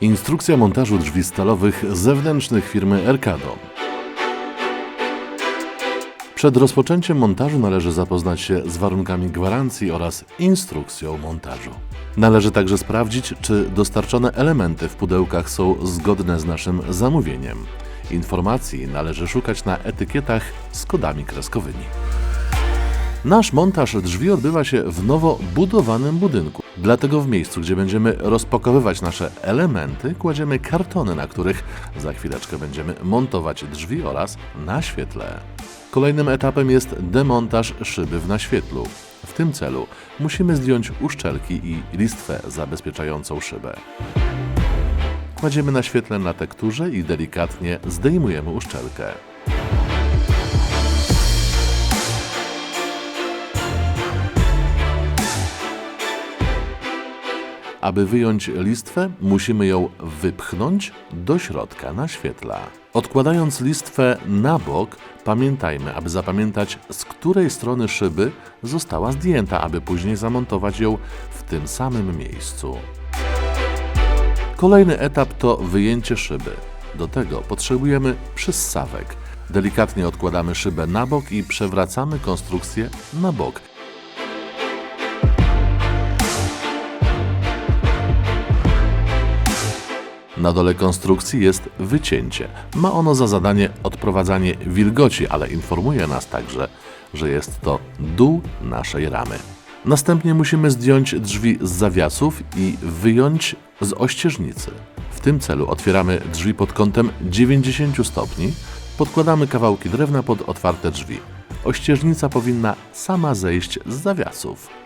Instrukcja montażu drzwi stalowych zewnętrznych firmy Ercado. Przed rozpoczęciem montażu należy zapoznać się z warunkami gwarancji oraz instrukcją montażu. Należy także sprawdzić, czy dostarczone elementy w pudełkach są zgodne z naszym zamówieniem. Informacji należy szukać na etykietach z kodami kreskowymi. Nasz montaż drzwi odbywa się w nowo budowanym budynku. Dlatego w miejscu, gdzie będziemy rozpakowywać nasze elementy, kładziemy kartony, na których za chwileczkę będziemy montować drzwi oraz naświetle. Kolejnym etapem jest demontaż szyby w naświetlu. W tym celu musimy zdjąć uszczelki i listwę zabezpieczającą szybę. Kładziemy naświetlę na tekturze i delikatnie zdejmujemy uszczelkę. Aby wyjąć listwę, musimy ją wypchnąć do środka naświetla. Odkładając listwę na bok, pamiętajmy, aby zapamiętać, z której strony szyby została zdjęta, aby później zamontować ją w tym samym miejscu. Kolejny etap to wyjęcie szyby. Do tego potrzebujemy przyssawek. Delikatnie odkładamy szybę na bok i przewracamy konstrukcję na bok. Na dole konstrukcji jest wycięcie. Ma ono za zadanie odprowadzanie wilgoci, ale informuje nas także, że jest to dół naszej ramy. Następnie musimy zdjąć drzwi z zawiasów i wyjąć z ościeżnicy. W tym celu otwieramy drzwi pod kątem 90 stopni, podkładamy kawałki drewna pod otwarte drzwi. Ościeżnica powinna sama zejść z zawiasów.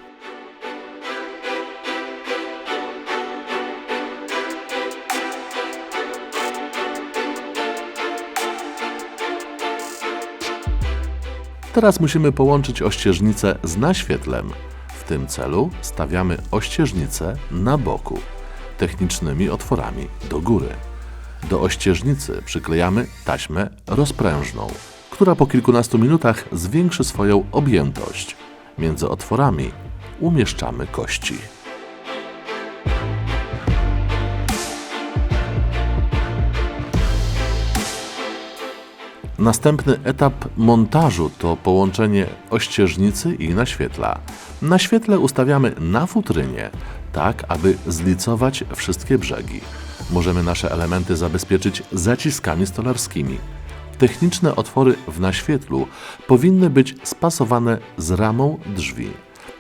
Teraz musimy połączyć ościeżnicę z naświetlem. W tym celu stawiamy ościeżnicę na boku, technicznymi otworami do góry. Do ościeżnicy przyklejamy taśmę rozprężną, która po kilkunastu minutach zwiększy swoją objętość. Między otworami umieszczamy kości. Następny etap montażu to połączenie ościeżnicy i naświetla. Naświetle ustawiamy na futrynie, tak aby zlicować wszystkie brzegi. Możemy nasze elementy zabezpieczyć zaciskami stolarskimi. Techniczne otwory w naświetlu powinny być spasowane z ramą drzwi.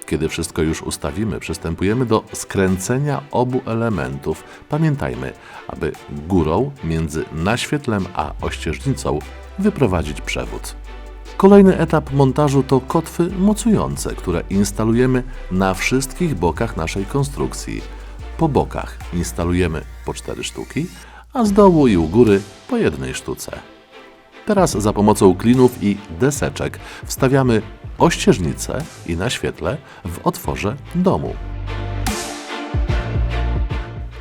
Kiedy wszystko już ustawimy, przystępujemy do skręcenia obu elementów. Pamiętajmy, aby górą między naświetlem a ościeżnicą wyprowadzić przewód. Kolejny etap montażu to kotwy mocujące, które instalujemy na wszystkich bokach naszej konstrukcji. Po bokach instalujemy po cztery sztuki, a z dołu i u góry po jednej sztuce. Teraz za pomocą klinów i deseczek wstawiamy ościeżnicę i naświetle w otworze domu.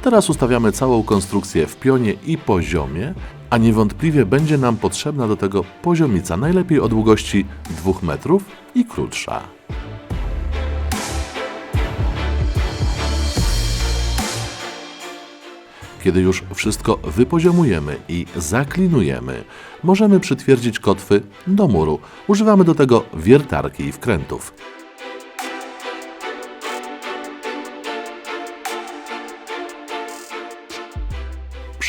Teraz ustawiamy całą konstrukcję w pionie i poziomie, a niewątpliwie będzie nam potrzebna do tego poziomica, najlepiej o długości 2 metrów i krótsza. Kiedy już wszystko wypoziomujemy i zaklinujemy, możemy przytwierdzić kotwy do muru. Używamy do tego wiertarki i wkrętów.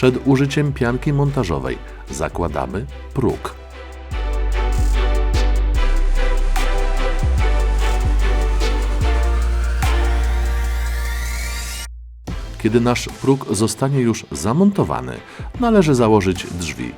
Przed użyciem pianki montażowej zakładamy próg. Kiedy nasz próg zostanie już zamontowany, należy założyć drzwi.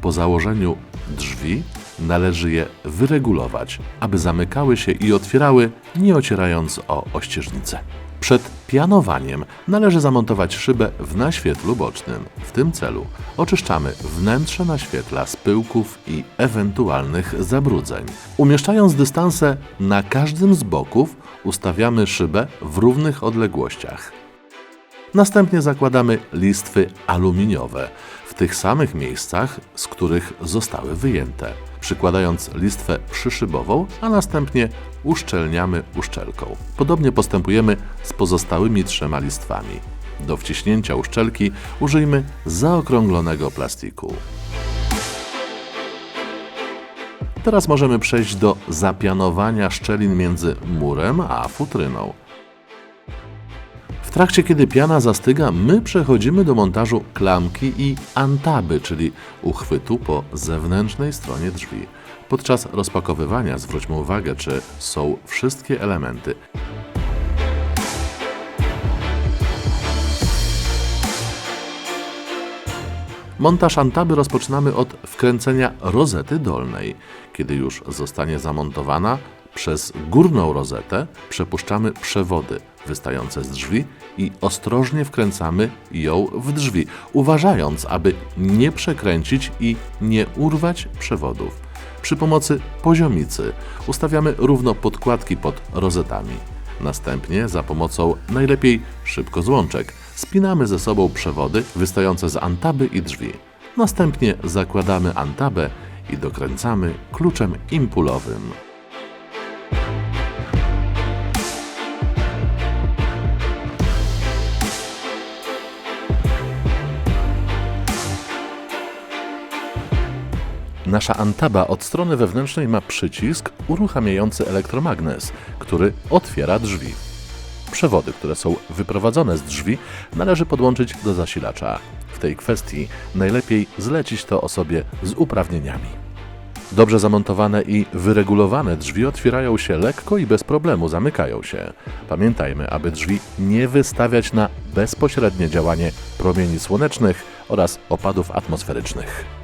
Po założeniu drzwi należy je wyregulować, aby zamykały się i otwierały, nie ocierając o ościeżnicę. Przed pianowaniem należy zamontować szybę w naświetlu bocznym. W tym celu oczyszczamy wnętrze naświetla z pyłków i ewentualnych zabrudzeń. Umieszczając dystanse na każdym z boków, ustawiamy szybę w równych odległościach. Następnie zakładamy listwy aluminiowe w tych samych miejscach, z których zostały wyjęte. Przykładając listwę przyszybową, a następnie uszczelniamy uszczelką. Podobnie postępujemy z pozostałymi trzema listwami. Do wciśnięcia uszczelki użyjmy zaokrąglonego plastiku. Teraz możemy przejść do zapianowania szczelin między murem a futryną. Trakcie, kiedy piana zastyga, my przechodzimy do montażu klamki i antaby, czyli uchwytu po zewnętrznej stronie drzwi. Podczas rozpakowywania zwróćmy uwagę, czy są wszystkie elementy. Montaż antaby rozpoczynamy od wkręcenia rozety dolnej. Kiedy już zostanie zamontowana, przez górną rozetę przepuszczamy przewody wystające z drzwi i ostrożnie wkręcamy ją w drzwi, uważając, aby nie przekręcić i nie urwać przewodów. Przy pomocy poziomicy ustawiamy równo podkładki pod rozetami. Następnie za pomocą najlepiej szybkozłączek spinamy ze sobą przewody wystające z antaby i drzwi. Następnie zakładamy antabę i dokręcamy kluczem impulowym. Nasza antaba od strony wewnętrznej ma przycisk uruchamiający elektromagnes, który otwiera drzwi. Przewody, które są wyprowadzone z drzwi, należy podłączyć do zasilacza. W tej kwestii najlepiej zlecić to osobie z uprawnieniami. Dobrze zamontowane i wyregulowane drzwi otwierają się lekko i bez problemu zamykają się. Pamiętajmy, aby drzwi nie wystawiać na bezpośrednie działanie promieni słonecznych oraz opadów atmosferycznych.